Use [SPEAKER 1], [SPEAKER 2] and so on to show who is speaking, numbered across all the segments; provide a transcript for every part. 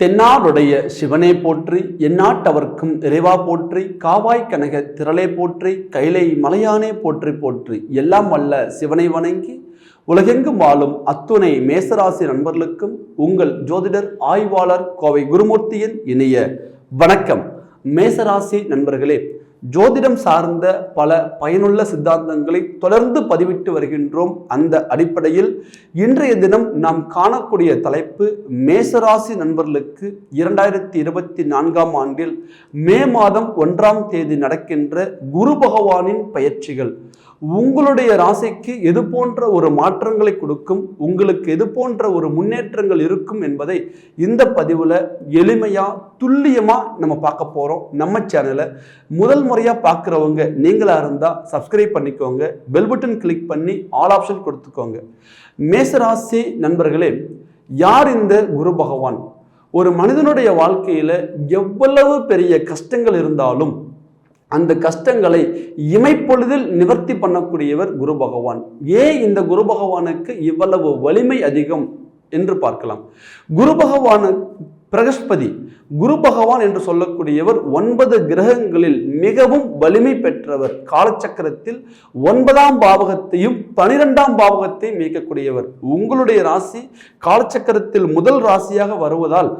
[SPEAKER 1] தென்னாடுடைய சிவனே போற்றி எந்நாட்டவர்க்கும் இறைவா போற்றி காவாய் கனக திரளே போற்றி கைலை மலையானே போற்றி போற்றி எல்லாம் வல்ல சிவனை வணங்கி உலகெங்கும் வாழும் அத்துணை மேசராசி நண்பர்களுக்கும் உங்கள் ஜோதிடர் ஆய்வாளர் கோவை குருமூர்த்தியின் இணைய வணக்கம். மேசராசி நண்பர்களே ஜோதிடம் சார்ந்த பல பயனுள்ள சித்தாந்தங்களை தொடர்ந்து பதிவிட்டு வருகின்றோம். அந்த அடிப்படையில் இன்றைய தினம் நாம் காணக்கூடிய தலைப்பு மேசராசி நண்பர்களுக்கு இரண்டாயிரத்தி இருபத்தி நான்காம் ஆண்டில் மே மாதம் ஒன்றாம் தேதி நடக்கின்ற குரு பகவானின் பயிற்சிகள். உங்களுடைய ராசிக்கு எது போன்ற ஒரு மாற்றங்களை கொடுக்கும் உங்களுக்கு எது போன்ற ஒரு முன்னேற்றங்கள் இருக்கும் என்பதை இந்த பதிவில் எளிமையாக துல்லியமாக நம்ம பார்க்க போகிறோம் நம்ம சேனலை முதல் முறையாக பார்க்குறவங்க நீங்களாக இருந்தால் சப்ஸ்கிரைப் பண்ணிக்கோங்க. பெல் பட்டன் கிளிக் பண்ணி ஆல் ஆப்ஷன் கொடுத்துக்கோங்க. மேசராசி நண்பர்களே யார் இந்த குரு பகவான்? ஒரு மனிதனுடைய வாழ்க்கையில் எவ்வளவு பெரிய கஷ்டங்கள் இருந்தாலும் அந்த கஷ்டங்களை இமைப்பொழுதில் நிவர்த்தி பண்ணக்கூடியவர் குரு பகவான். ஏன் இந்த குரு பகவானுக்கு இவ்வளவு வலிமை அதிகம் என்று பார்க்கலாம். குரு பகவானு பிரகஸ்பதி குரு பகவான் என்று சொல்லக்கூடியவர் ஒன்பது கிரகங்களில் மிகவும் வலிமை பெற்றவர். காலச்சக்கரத்தில் ஒன்பதாம் பாவகத்தையும் பனிரெண்டாம் பாவகத்தையும் இயக்கக்கூடியவர் உங்களுடைய ராசி காலச்சக்கரத்தில் முதல் ராசியாக வருவதால்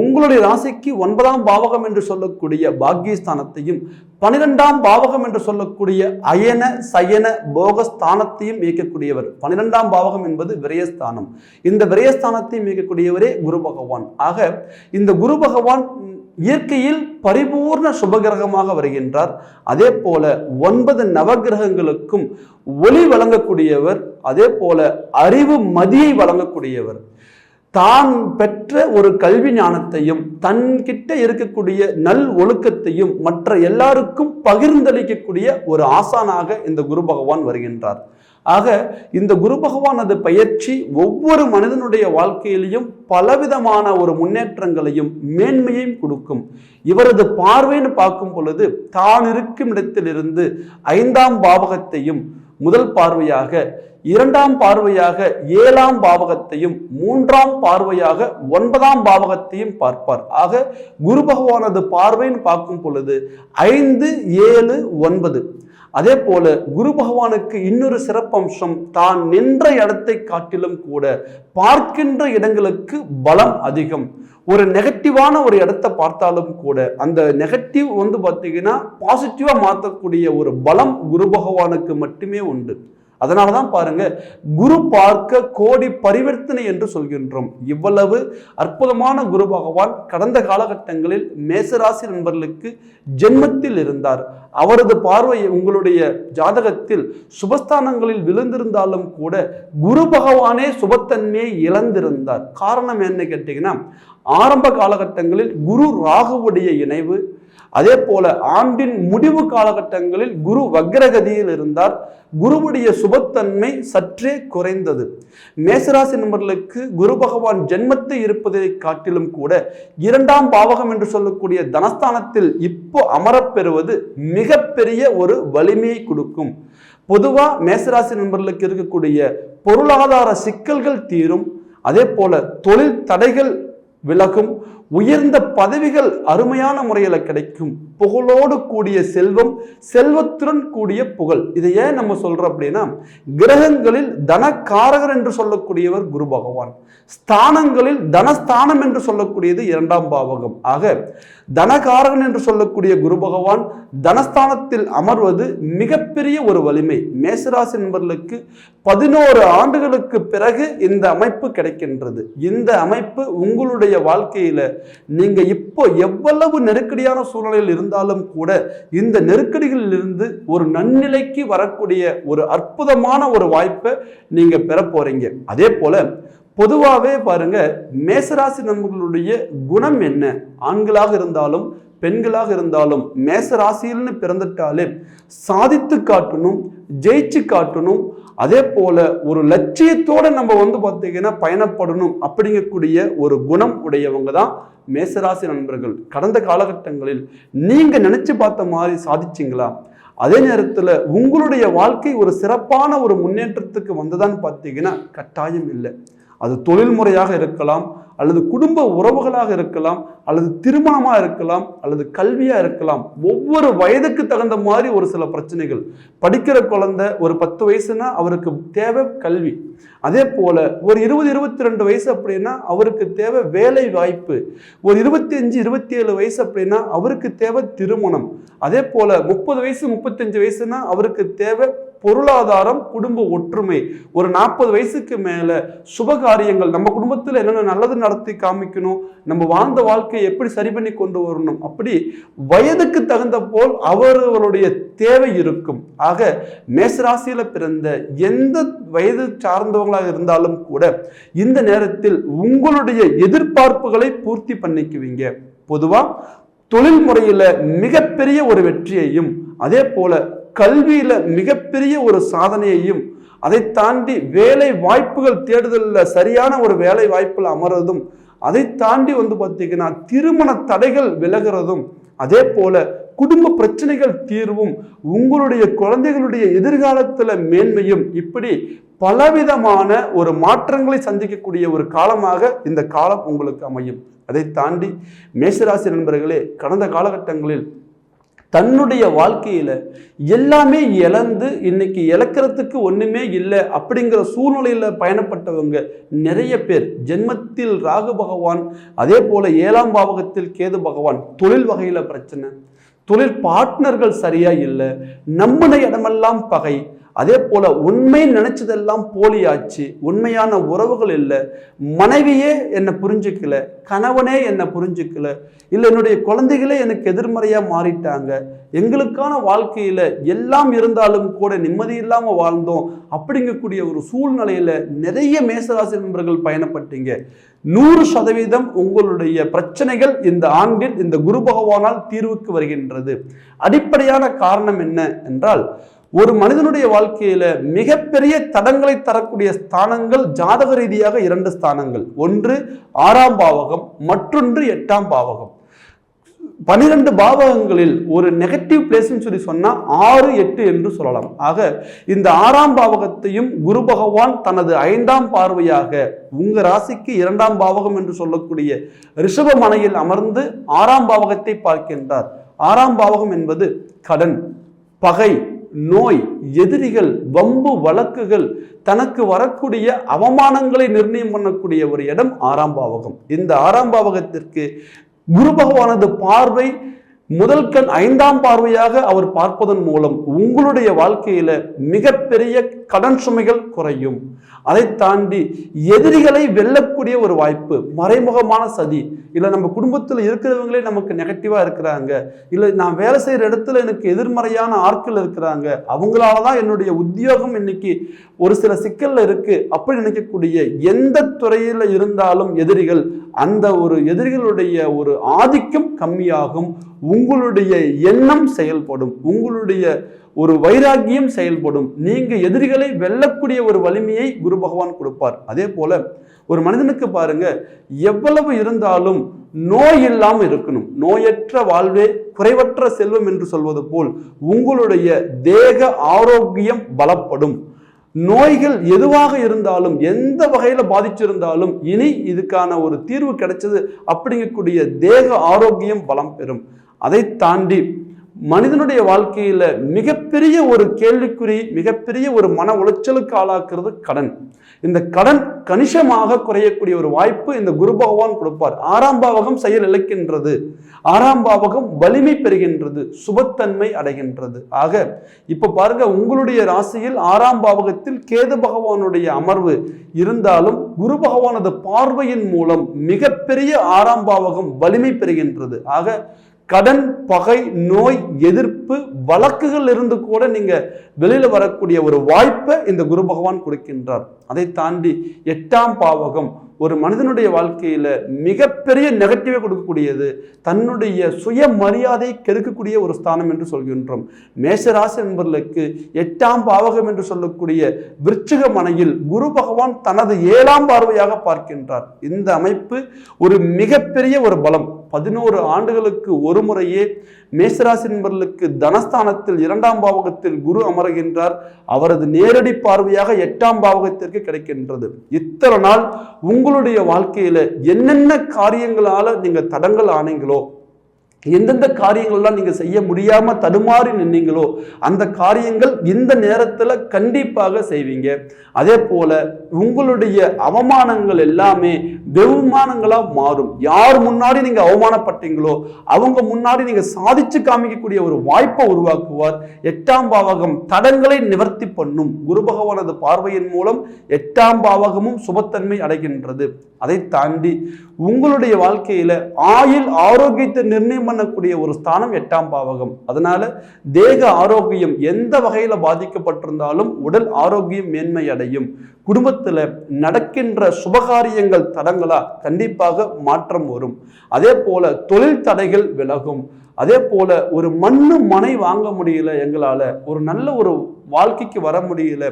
[SPEAKER 1] உங்களுடைய ராசிக்கு ஒன்பதாம் பாவகம் என்று சொல்லக்கூடிய பாக்கியஸ்தானத்தையும் பனிரெண்டாம் பாவகம் என்று சொல்லக்கூடிய அயன சயன போகஸ்தானத்தையும் இயக்கக்கூடியவர் பனிரெண்டாம் பாவகம் என்பது விரயஸ்தானம். இந்த விரயஸ்தானத்தையும் இயக்கக்கூடியவரே குரு பகவான். ஆக இந்த குரு பகவான் பகவான் இயற்கையில் பரிபூர்ண சுபகிரகமாக வருகின்றார். அதே போல ஒன்பது நவகிரகங்களுக்கும் ஒளி வழங்கக்கூடியவர் அதே போல அறிவு மதியை வழங்கக்கூடியவர். தான் பெற்ற ஒரு கல்வி ஞானத்தையும் தன்கிட்ட இருக்கக்கூடிய நல் ஒழுக்கத்தையும் மற்ற எல்லாருக்கும் பகிர்ந்தளிக்கக்கூடிய ஒரு ஆசானாக இந்த குரு பகவான் வருகின்றார். ஆக இந்த குரு பகவானது பயிற்சி ஒவ்வொரு மனிதனுடைய வாழ்க்கையிலையும் பலவிதமான ஒரு முன்னேற்றங்களையும் மேன்மையையும் கொடுக்கும். இவரது பார்வைன்னு பார்க்கும் பொழுது தான் இருக்கும் இடத்திலிருந்து ஐந்தாம் பாவகத்தையும் முதல் பார்வையாக இரண்டாம் பார்வையாக ஏழாம் பாவகத்தையும் மூன்றாம் பார்வையாக ஒன்பதாம் பாவகத்தையும் பார்ப்பார். ஆக குரு பகவானது பார்வைன்னு பார்க்கும் பொழுது ஐந்து ஏழு ஒன்பது அதே போல குரு பகவானுக்கு இன்னொரு சிறப்பம்சம் தான் நின்ற இடத்தை காட்டிலும் கூட பார்க்கின்ற இடங்களுக்கு பலம் அதிகம். ஒரு நெகட்டிவான ஒரு இடத்த பார்த்தாலும் கூட அந்த நெகட்டிவ் வந்து பார்த்தீங்கன்னா பாசிட்டிவாக மாற்றக்கூடிய ஒரு பலம் குரு பகவானுக்கு மட்டுமே உண்டு. அதனால தான் பாருங்க குரு பார்க்க கோடி பரிவர்த்தனை என்று சொல்கின்றோம். இவ்வளவு அற்புதமான குரு பகவான் கடந்த காலகட்டங்களில் மேசராசி நண்பர்களுக்கு ஜென்மத்தில் இருந்தார். அவரது பார்வை உங்களுடைய ஜாதகத்தில் சுபஸ்தானங்களில் விழுந்திருந்தாலும் கூட குரு பகவானே சுபத்தன்மையை இழந்திருந்தார். காரணம் என்ன கேட்டீங்கன்னா ஆரம்ப காலகட்டங்களில் குரு ராகுவுடைய இணைவு அதே போல ஆண்டின் முடிவு காலகட்டங்களில் குரு வக்ரகதியில் இருந்தார். குருவுடைய சுபத்தன்மை சற்றே குறைந்தது. மேசராசி நண்பர்களுக்கு குரு பகவான் ஜென்மத்தை இருப்பதை காட்டிலும் கூட இரண்டாம் பாவகம் என்று சொல்லக்கூடிய தனஸ்தானத்தில் இப்போ அமரப்பெறுவது மிகப்பெரிய ஒரு வலிமையை கொடுக்கும். பொதுவா மேசராசி நண்பர்களுக்கு இருக்கக்கூடிய பொருளாதார சிக்கல்கள் தீரும். அதே போல தொழில் தடைகள் விலகும். உயர்ந்த பதவிகள் அருமையான முறையில் கிடைக்கும். புகழோடு கூடிய செல்வம் செல்வத்துடன் கூடிய புகழ். இதை ஏன் நம்ம சொல்றோம் அப்படின்னா கிரகங்களில் தனக்காரகர் என்று சொல்லக்கூடியவர் குரு பகவான். ஸ்தானங்களில் தனஸ்தானம் என்று சொல்லக்கூடியது இரண்டாம் பாவகம். ஆக தனகாரகன் என்று சொல்லக்கூடிய குரு பகவான் தனஸ்தானத்தில் அமர்வது மிகப்பெரிய ஒரு வலிமை. மேசராசி நண்பர்களுக்கு பதினோரு ஆண்டுகளுக்கு பிறகு இந்த அமைப்பு கிடைக்கின்றது. இந்த அமைப்பு உங்களுடைய வாழ்க்கையில நீங்க இப்போ எவ்வளவு நெருக்கடியான சூழ்நிலையில் இருந்தாலும் கூட இந்த நெருக்கடிகளில் இருந்து ஒரு நன்னிலைக்கு வரக்கூடிய ஒரு அற்புதமான ஒரு வாய்ப்பை நீங்க பெற போறீங்க. அதே போல பொதுவாகவே பாருங்க மேசராசி நண்பர்களுடைய குணம் என்ன? ஆண்களாக இருந்தாலும் பெண்களாக இருந்தாலும் மேச ராசியில்னு பிறந்துட்டாலே சாதித்து காட்டணும் ஜெயிச்சு காட்டணும். அதே போல ஒரு லட்சியத்தோட நம்ம வந்து பார்த்தீங்கன்னா பயணப்படணும் அப்படிங்கக்கூடிய ஒரு குணம் உடையவங்க தான் மேசராசி நண்பர்கள். கடந்த காலகட்டங்களில் நீங்க நினைச்சு பார்த்த மாதிரி சாதிச்சிங்களா? அதே நேரத்தில் உங்களுடைய வாழ்க்கை ஒரு சிறப்பான ஒரு முன்னேற்றத்துக்கு வந்ததான்னு பார்த்தீங்கன்னா கட்டாயம் இல்லை. அது தொழில் முறையாக இருக்கலாம் அல்லது குடும்ப உறவுகளாக இருக்கலாம் அல்லது திருமணமாக இருக்கலாம் அல்லது கல்வியாக இருக்கலாம் ஒவ்வொரு வயதுக்கு தகுந்த மாதிரி ஒரு சில பிரச்சனைகள். படிக்கிற குழந்தை ஒரு பத்து வயசுனா அவருக்கு தேவை கல்வி. அதே போல ஒரு இருபது இருபத்தி ரெண்டு வயசு அப்படின்னா அவருக்கு தேவை வேலை வாய்ப்பு. ஒரு இருபத்தி அஞ்சு இருபத்தி ஏழு வயசு அப்படின்னா அவருக்கு தேவை திருமணம். அதே போல முப்பது வயசு முப்பத்தஞ்சு வயசுனா அவருக்கு தேவை பொருளாதாரம் குடும்ப ஒற்றுமை. ஒரு நாற்பது வயசுக்கு மேலே சுபகாரியங்கள் நம்ம குடும்பத்தில் என்னென்ன நல்லது நடத்தி காமிக்கணும் நம்ம வாழ்ந்த வாழ்க்கையை எப்படி சரி பண்ணி கொண்டு வரணும் அப்படி வயதுக்கு தகுந்த போல் அவரவருடைய தேவை இருக்கும். ஆக மேசராசியில் பிறந்த எந்த வயது சார்ந்தவங்களாக இருந்தாலும் கூட இந்த நேரத்தில் உங்களுடைய எதிர்பார்ப்புகளை பூர்த்தி பண்ணிக்குவீங்க. பொதுவாக தொழில் முறையில் மிகப்பெரிய ஒரு வெற்றியையும் அதே போல கல்வியில மிகப்பெரிய ஒரு சாதனையையும் அதை தாண்டி வேலை வாய்ப்புகள் தேடுதலில் சரியான ஒரு வேலை வாய்ப்பில் அமர்றதும் அதை தாண்டி வந்து பார்த்தீங்கன்னா திருமண தடைகள் விலகிறதும் அதே போல குடும்ப பிரச்சனைகள் தீர்வும் உங்களுடைய குழந்தைகளுடைய எதிர்காலத்தில் மேன்மையும் இப்படி பலவிதமான ஒரு மாற்றங்களை சந்திக்கக்கூடிய ஒரு காலமாக இந்த காலம் உங்களுக்கு அமையும். அதை தாண்டி மேசராசி நண்பர்களே கடந்த காலகட்டங்களில் தன்னுடைய வாழ்க்கையில் எல்லாமே இழந்து இன்னைக்கு இழக்கிறதுக்கு ஒன்றுமே இல்லை அப்படிங்கிற சூழ்நிலையில் பயணப்பட்டவங்க நிறைய பேர். ஜென்மத்தில் ராகு பகவான் அதே போல் ஏழாம் பாவகத்தில் கேது பகவான். தொழில் வகையில் பிரச்சனை. தொழில் பார்ட்னர்கள் சரியா இல்லை. நம்மளை இடமெல்லாம் பகை. அதே போல உண்மை நினைச்சதெல்லாம் போலியாச்சு உண்மையான உறவுகள் இல்லை மனைவியே என்னை புரிஞ்சுக்கல கணவனே என்னை புரிஞ்சுக்கல இல்லை என்னுடைய குழந்தைகளே எனக்கு எதிர்மறையா மாறிட்டாங்க எங்களுக்கான வாழ்க்கையில எல்லாம் இருந்தாலும் கூட நிம்மதி இல்லாம வாழ்ந்தோம் அப்படிங்கக்கூடிய ஒரு சூழ்நிலையில நிறைய மேசராசி நண்பர்கள் பயணப்பட்டீங்க. நூறு சதவீதம் உங்களுடைய பிரச்சனைகள் இந்த ஆண்டில் இந்த குரு பகவானால் தீர்வுக்கு வருகின்றது. அடிப்படையான காரணம் என்ன என்றால் ஒரு மனிதனுடைய வாழ்க்கையில மிகப்பெரிய தடங்களை தரக்கூடிய ஸ்தானங்கள் ஜாதக ரீதியாக இரண்டு ஸ்தானங்கள். ஒன்று ஆறாம் பாவகம் மற்றொன்று எட்டாம் பாவகம். பனிரெண்டு பாவகங்களில் ஒரு நெகட்டிவ் பிளேஸ்ன்னு சொல்லி சொன்னால் ஆறு எட்டு என்று சொல்லலாம். ஆக இந்த ஆறாம் பாவகத்தையும் குரு பகவான் தனது ஐந்தாம் பார்வையாக உங்க ராசிக்கு இரண்டாம் பாவகம் என்று சொல்லக்கூடிய ரிஷப மனையில் அமர்ந்து ஆறாம் பாவகத்தை பார்க்கின்றார். ஆறாம் பாவகம் என்பது கடன் பகை நோய் எதிரிகள் வம்பு வழக்குகள் தனக்கு வரக்கூடிய அவமானங்களை நிர்ணயம் பண்ணக்கூடிய ஒரு இடம் ஆறாம் பாவகம். இந்த ஆறாம் பாவகத்திற்கு குரு பகவானது பார்வை முதல் கண் ஐந்தாம் பார்வையாக அவர் பார்ப்பதன் மூலம் உங்களுடைய வாழ்க்கையில மிகப்பெரிய கடன் சுமைகள் குறையும். அதை தாண்டி எதிரிகளை வெல்லக்கூடிய ஒரு வாய்ப்பு மறைமுகமான சதி. இல்லை நம்ம குடும்பத்தில் இருக்கிறவங்களே நமக்கு நெகட்டிவாக இருக்கிறாங்க. இல்லை நான் வேலை செய்கிற இடத்துல எனக்கு எதிர்மறையான ஆட்கள் இருக்கிறாங்க. அவங்களால தான் என்னுடைய உத்தியோகம் இன்னைக்கு ஒரு சில சிக்கலில் இருக்குது அப்படி நினைக்கக்கூடிய எந்த துறையில் இருந்தாலும் எதிரிகள் அந்த ஒரு எதிரிகளுடைய ஒரு ஆதிக்கம் கம்மியாகும். உங்களுடைய எண்ணம் செயல்படும். உங்களுடைய ஒரு வைராக்கியம் செயல்படும். நீங்க எதிரிகளை வெல்லக்கூடிய ஒரு வலிமையை குரு பகவான் கொடுப்பார். அதே போல ஒரு மனிதனுக்கு பாருங்க எவ்வளவு இருந்தாலும் நோய் இல்லாம இருக்கணும். நோயற்ற வாழ்வே குறைவற்ற செல்வம் என்று சொல்வது போல் உங்களுடைய தேக ஆரோக்கியம் பலப்படும். நோய்கள் எதுவாக இருந்தாலும் எந்த வகையில பாதிச்சிருந்தாலும் இனி இதுக்கான ஒரு தீர்வு கிடைச்சது அப்படிங்கக்கூடிய தேக ஆரோக்கியம் பலம் பெறும். அதை தாண்டி மனிதனுடைய வாழ்க்கையில மிகப்பெரிய ஒரு கேள்விக்குறி மிகப்பெரிய ஒரு மன உளைச்சலுக்கு ஆளாக்குறது கடன். இந்த கடன் கணிசமாக குறையக்கூடிய ஒரு வாய்ப்பு இந்த குரு பகவான் கொடுப்பார். ஆறாம் பாவகம் செயல் இழக்கின்றது. ஆறாம் பாவகம் வலிமை பெறுகின்றது சுபத்தன்மை அடைகின்றது. ஆக இப்ப பாருங்க உங்களுடைய ராசியில் ஆறாம் பாவகத்தில் கேது பகவானுடைய அமர்வு இருந்தாலும் குரு பகவானது பார்வையின் மூலம் மிகப்பெரிய ஆறாம் பாவகம் வலிமை பெறுகின்றது. ஆக கடன் பகை நோய் எதிர்ப்பு வழக்குகள் இருந்து கூட நீங்கள் வெளியில் வரக்கூடிய ஒரு வாய்ப்பை இந்த குரு பகவான் கொடுக்கின்றார். அதை தாண்டி எட்டாம் பாவகம் ஒரு மனிதனுடைய வாழ்க்கையில் மிகப்பெரிய நெகட்டிவை கொடுக்கக்கூடியது தன்னுடைய சுய மரியாதை கெடுக்கக்கூடிய ஒரு ஸ்தானம் என்று சொல்கின்றோம். மேசராசி என்பவர்களுக்கு எட்டாம் பாவகம் என்று சொல்லக்கூடிய விருச்சிக மனையில் குரு பகவான் தனது ஏழாம் பார்வையாக பார்க்கின்றார். இந்த அமைப்பு ஒரு மிகப்பெரிய ஒரு பலம். பதினோரு ஆண்டுகளுக்கு ஒரு முறையே மேசராசி நண்பர்களுக்கு தனஸ்தானத்தில் இரண்டாம் பாவகத்தில் குரு அமர்கின்றார். அவரது நேரடி பார்வையாக எட்டாம் பாவகத்திற்கு கிடைக்கின்றது. இத்தனை நாள் உங்களுடைய வாழ்க்கையில என்னென்ன காரியங்களால நீங்க தடங்கள் ஆனீங்களோ எந்தெந்த காரியங்கள்லாம் நீங்கள் செய்ய முடியாமல் தடுமாறி நின்னீங்களோ அந்த காரியங்கள் இந்த நேரத்தில் கண்டிப்பாக செய்வீங்க. அதே போல உங்களுடைய அவமானங்கள் எல்லாமே வெகுமானங்களாக மாறும். யார் முன்னாடி நீங்கள் அவமானப்பட்டீங்களோ அவங்க முன்னாடி நீங்கள் சாதிச்சு காமிக்கக்கூடிய ஒரு வாய்ப்பை உருவாக்குவார். எட்டாம் பாவகம் தடங்களை நிவர்த்தி பண்ணும். குரு பகவானது பார்வையின் மூலம் எட்டாம் பாவகமும் சுபத்தன்மை அடைகின்றது. அதை தாண்டி உங்களுடைய வாழ்க்கையில ஆயுள் ஆரோக்கியத்தை நிர்ணயம் பண்ணக்கூடிய ஒரு ஸ்தானம் எட்டாம் பாவகம். அதனால தேக ஆரோக்கியம் எந்த வகையில பாதிக்கப்பட்டிருந்தாலும் உடல் ஆரோக்கியம் மேன்மை அடையும். குடும்பத்துல நடக்கின்ற சுபகாரியங்கள் தடங்களா கண்டிப்பாக மாற்றம் வரும். அதே போல தொழில் தடைகள் விலகும். அதே போல ஒரு மண்ணு மனை வாங்க முடியல எங்களால் ஒரு நல்ல ஒரு வாழ்க்கைக்கு வர முடியல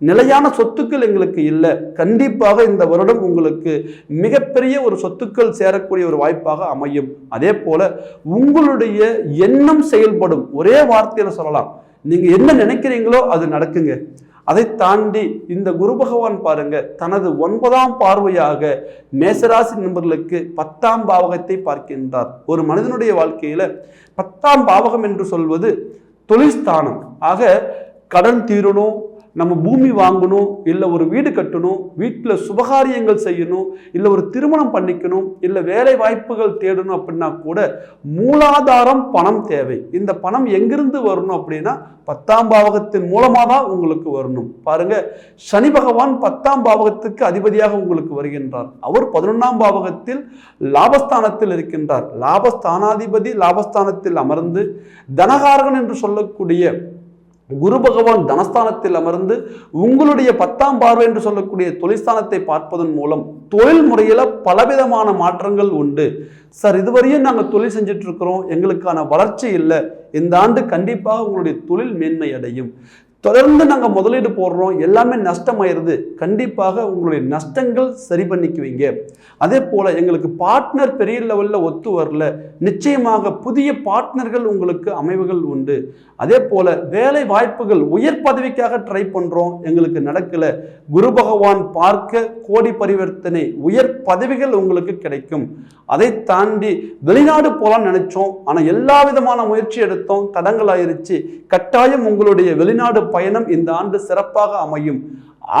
[SPEAKER 1] நிலையான சொத்துக்கள் எங்களுக்கு இல்லை கண்டிப்பாக இந்த வருடம் உங்களுக்கு மிகப்பெரிய ஒரு சொத்துக்கள் சேரக்கூடிய ஒரு வாய்ப்பாக அமையும். அதே போல உங்களுடைய எண்ணம் செயல்படும். ஒரே வார்த்தையில சொல்லலாம். நீங்க என்ன நினைக்கிறீங்களோ அது நடக்குங்க. அதை தாண்டி இந்த குரு பகவான் பாருங்க தனது ஒன்பதாம் பார்வையாக மேசராசி நண்பர்களுக்கு பத்தாம் பாவகத்தை பார்க்கின்றார். ஒரு மனிதனுடைய வாழ்க்கையில பத்தாம் பாவகம் என்று சொல்வது தொழில்ஸ்தானம் ஆக கடன் தீரணும் நம்ம பூமி வாங்கணும் இல்லை ஒரு வீடு கட்டணும் வீட்டில் சுபகாரியங்கள் செய்யணும் இல்லை ஒரு திருமணம் பண்ணிக்கணும் இல்லை வேலை வாய்ப்புகள் தேடணும் அப்படின்னா கூட மூலாதாரம் பணம் தேவை. இந்த பணம் எங்கிருந்து வரணும் அப்படின்னா பத்தாம் பாவகத்தின் மூலமாக தான் உங்களுக்கு வரணும். பாருங்க சனி பகவான் பத்தாம் பாவகத்துக்கு அதிபதியாக உங்களுக்கு வருகின்றார். அவர் பதினொன்றாம் பாவகத்தில் லாபஸ்தானத்தில் இருக்கின்றார். லாபஸ்தானாதிபதி லாபஸ்தானத்தில் அமர்ந்து தனகாரகன் என்று சொல்லக்கூடிய குரு பகவான் தனஸ்தானத்தில் அமர்ந்து உங்களுடைய பத்தாம் பார்வை என்று சொல்லக்கூடிய தொழில்ஸ்தானத்தை பார்ப்பதன் மூலம் தொழில் முறையில் பலவிதமான மாற்றங்கள் உண்டு. சார் இதுவரையும் நாங்கள் தொழில் செஞ்சுட்டு இருக்கிறோம் எங்களுக்கான வளர்ச்சி இல்லை. இந்த ஆண்டு கண்டிப்பாக உங்களுடைய தொழில் மேன்மை அடையும். தொடர்ந்து நாங்கள் முதலீடு போடுறோம் எல்லாமே நஷ்டமாயிருது. கண்டிப்பாக உங்களுடைய நஷ்டங்கள் சரி பண்ணிக்குவீங்க. அதே போல் எங்களுக்கு பார்ட்னர் பெரிய லெவலில் ஒத்து வரல. நிச்சயமாக புதிய பார்ட்னர்கள் உங்களுக்கு அமைவுகள் உண்டு. அதே போல் வேலை வாய்ப்புகள் உயர் பதவிக்காக ட்ரை பண்ணுறோம் எங்களுக்கு நடக்கல. குரு பகவான் பார்க்க கோடி பரிவர்த்தனை உயர் பதவிகள் உங்களுக்கு கிடைக்கும். அதை தாண்டி வெளிநாடு போகலான்னு நினச்சோம். ஆனால் எல்லா விதமான முயற்சி எடுத்தோம். தடங்கள் ஆயிருச்சு கட்டாயம் உங்களுடைய வெளிநாடு பயணம் இந்த ஆண்டு சிறப்பாக அமையும்.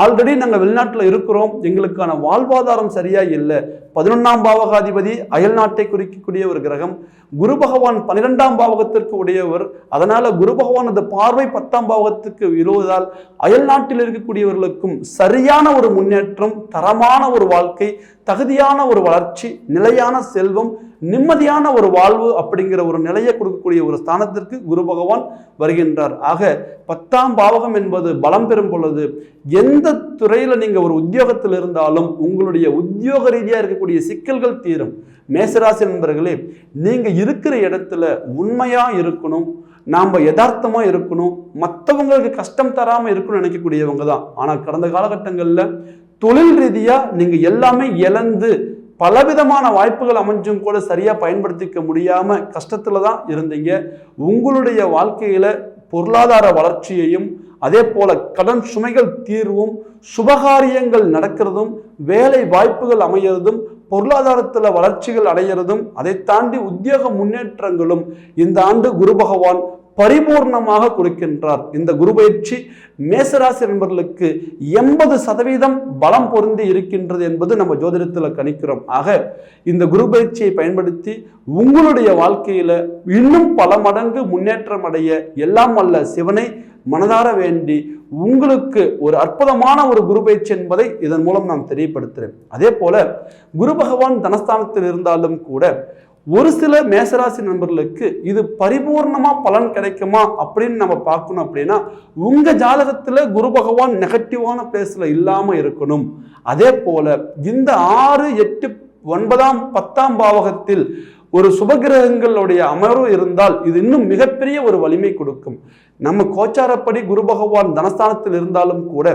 [SPEAKER 1] ஆல்ரெடி நாங்கள் வெளிநாட்டில் இருக்கிறோம். எங்களுக்கான வாழ்வாதாரம் சரியா இல்லை. பதினொன்றாம் பாவகாதிபதி அயல் நாட்டை குறிக்கக்கூடிய ஒரு கிரகம். குரு பகவான் பன்னிரெண்டாம் பாவகத்திற்கு உடையவர். அதனால குரு பகவானது பார்வை பத்தாம் பாவகத்துக்கு விழுவதால் அயல் நாட்டில் இருக்கக்கூடியவர்களுக்கும் சரியான ஒரு முன்னேற்றம் தரமான ஒரு வாழ்க்கை தகுதியான ஒரு வளர்ச்சி நிலையான செல்வம் நிம்மதியான ஒரு வாழ்வு அப்படிங்கிற ஒரு நிலையை கொடுக்கக்கூடிய ஒரு ஸ்தானத்திற்கு குரு பகவான் வருகின்றார். ஆக பத்தாம் பாவகம் என்பது பலம் பெறும் பொழுது எந்த துறையில் நீங்கள் ஒரு உத்தியோகத்தில் இருந்தாலும் உங்களுடைய உத்தியோக ரீதியாக இருக்கக்கூடிய சிக்கல்கள் தீரும். மேசராசி நண்பர்களே நீங்கள் இருக்கிற இடத்துல உண்மையாக இருக்கணும் நாம் யதார்த்தமாக இருக்கணும் மற்றவங்களுக்கு கஷ்டம் தராமல் இருக்கணும்னு நினைக்கக்கூடியவங்க தான். ஆனால் கடந்த காலகட்டங்களில் தொழில் ரீதியாக நீங்கள் எல்லாமே இழந்து பலவிதமான வாய்ப்புகள் அமைஞ்சும் கூட சரியாக பயன்படுத்திக்க முடியாமல் கஷ்டத்தில் தான் இருந்தீங்க. உங்களுடைய வாழ்க்கையில் பொருளாதார வளர்ச்சியையும் அதே போல கடன் சுமைகள் தீர்வும் சுபகாரியங்கள் நடக்கிறதும் வேலை வாய்ப்புகள் அமையிறதும் பொருளாதாரத்தில் வளர்ச்சிகள் அடைகிறதும் அதை தாண்டி உத்தியோக முன்னேற்றங்களும் இந்த ஆண்டு குரு பகவான் பரிபூர்ணமாக கொடுக்கின்றார். இந்த குரு பயிற்சி மேசராசி நண்பர்களுக்கு எண்பது சதவீதம் பலம் பொருந்தி இருக்கின்றது என்பது நம்ம ஜோதிடத்தில் கணிக்கிறோம். ஆக இந்த குரு பயிற்சியை பயன்படுத்தி உங்களுடைய வாழ்க்கையில இன்னும் பல மடங்கு முன்னேற்றம் அடைய எல்லாம் அல்ல சிவனை மனதார வேண்டி உங்களுக்கு ஒரு அற்புதமான ஒரு குரு பயிற்சி என்பதை இதன் மூலம் நான் தெரியப்படுத்துகிறேன் அதே போல குரு பகவான் தனஸ்தானத்தில் இருந்தாலும் கூட ஒரு சில மேசராசி நண்பர்களுக்கு இது பரிபூர்ணமா பலன் கிடைக்குமா அப்படின்னு நம்ம பார்க்கணும் அப்படின்னா உங்க ஜாதகத்துல குரு பகவான் நெகட்டிவான பிளேஸ்ல இல்லாம இருக்கணும். அதே போல இந்த ஆறு எட்டு ஒன்பதாம் பத்தாம் பாவகத்தில் ஒரு சுபகிரகங்களுடைய அமர்வு இருந்தால் இது இன்னும் மிகப்பெரிய ஒரு வலிமை கொடுக்கும். நம்ம கோச்சாரப்படி குரு பகவான் தனஸ்தானத்தில் இருந்தாலும் கூட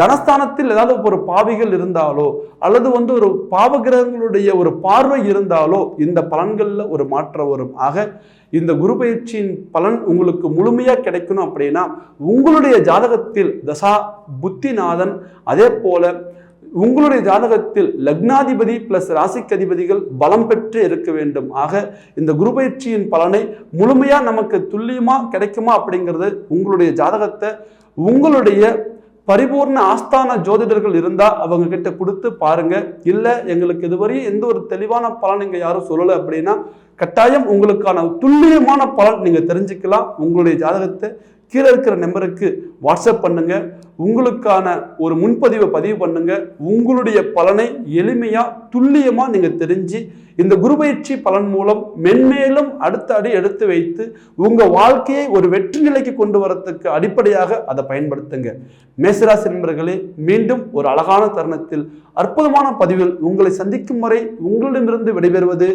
[SPEAKER 1] தனஸ்தானத்தில் ஏதாவது ஒரு பாவிகள் இருந்தாலோ அல்லது வந்து ஒரு பாவகிரகங்களுடைய ஒரு பார்வை இருந்தாலோ இந்த பலன்களில் ஒரு மாற்றம் வரும். ஆக இந்த குரு பயிற்சியின் பலன் உங்களுக்கு முழுமையாக கிடைக்கணும் அப்படின்னா உங்களுடைய ஜாதகத்தில் தசா புத்திநாதன் அதே போல உங்களுடைய ஜாதகத்தில் லக்னாதிபதி பிளஸ் ராசிக்கு அதிபதிகள் பலம் பெற்று இருக்க வேண்டும். ஆக இந்த குரு பயிற்சியின் பலனை முழுமையாக நமக்கு துல்லியமா கிடைக்குமா அப்படிங்கிறது உங்களுடைய ஜாதகத்தை உங்களுடைய பரிபூர்ண ஆஸ்தான ஜோதிடர்கள் இருந்தால் அவங்க கிட்ட கொடுத்து பாருங்க. இல்லை எங்களுக்கு இதுவரையும் எந்த ஒரு தெளிவான பலன் நீங்கள் யாரும் சொல்லலை அப்படின்னா கட்டாயம் உங்களுக்கான துல்லியமான பலன் நீங்கள் தெரிஞ்சுக்கலாம். உங்களுடைய ஜாதகத்தை கீழே இருக்கிற நம்பருக்கு வாட்ஸ்அப் பண்ணுங்க. உங்களுக்கான ஒரு முன்பதிவை பதிவு பண்ணுங்க. உங்களுடைய பலனை எளிமையா துல்லியமா நீங்க தெரிஞ்சு இந்த குருபயிற்சி பலன் மூலம் மென்மேலும் அடுத்த அடி எடுத்து வைத்து உங்க வாழ்க்கையை ஒரு வெற்றி நிலைக்கு கொண்டு வரத்துக்கு அடிப்படையாக அதை பயன்படுத்துங்க. மேசராசி நண்பர்களே மீண்டும் ஒரு அழகான தருணத்தில் அற்புதமான பதிவில் உங்களை சந்திக்கும் வரை உங்களிடமிருந்து விடைபெறுவது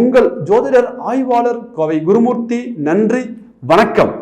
[SPEAKER 1] உங்கள் ஜோதிடர் ஆய்வாளர் கோவை குருமூர்த்தி. நன்றி வணக்கம்.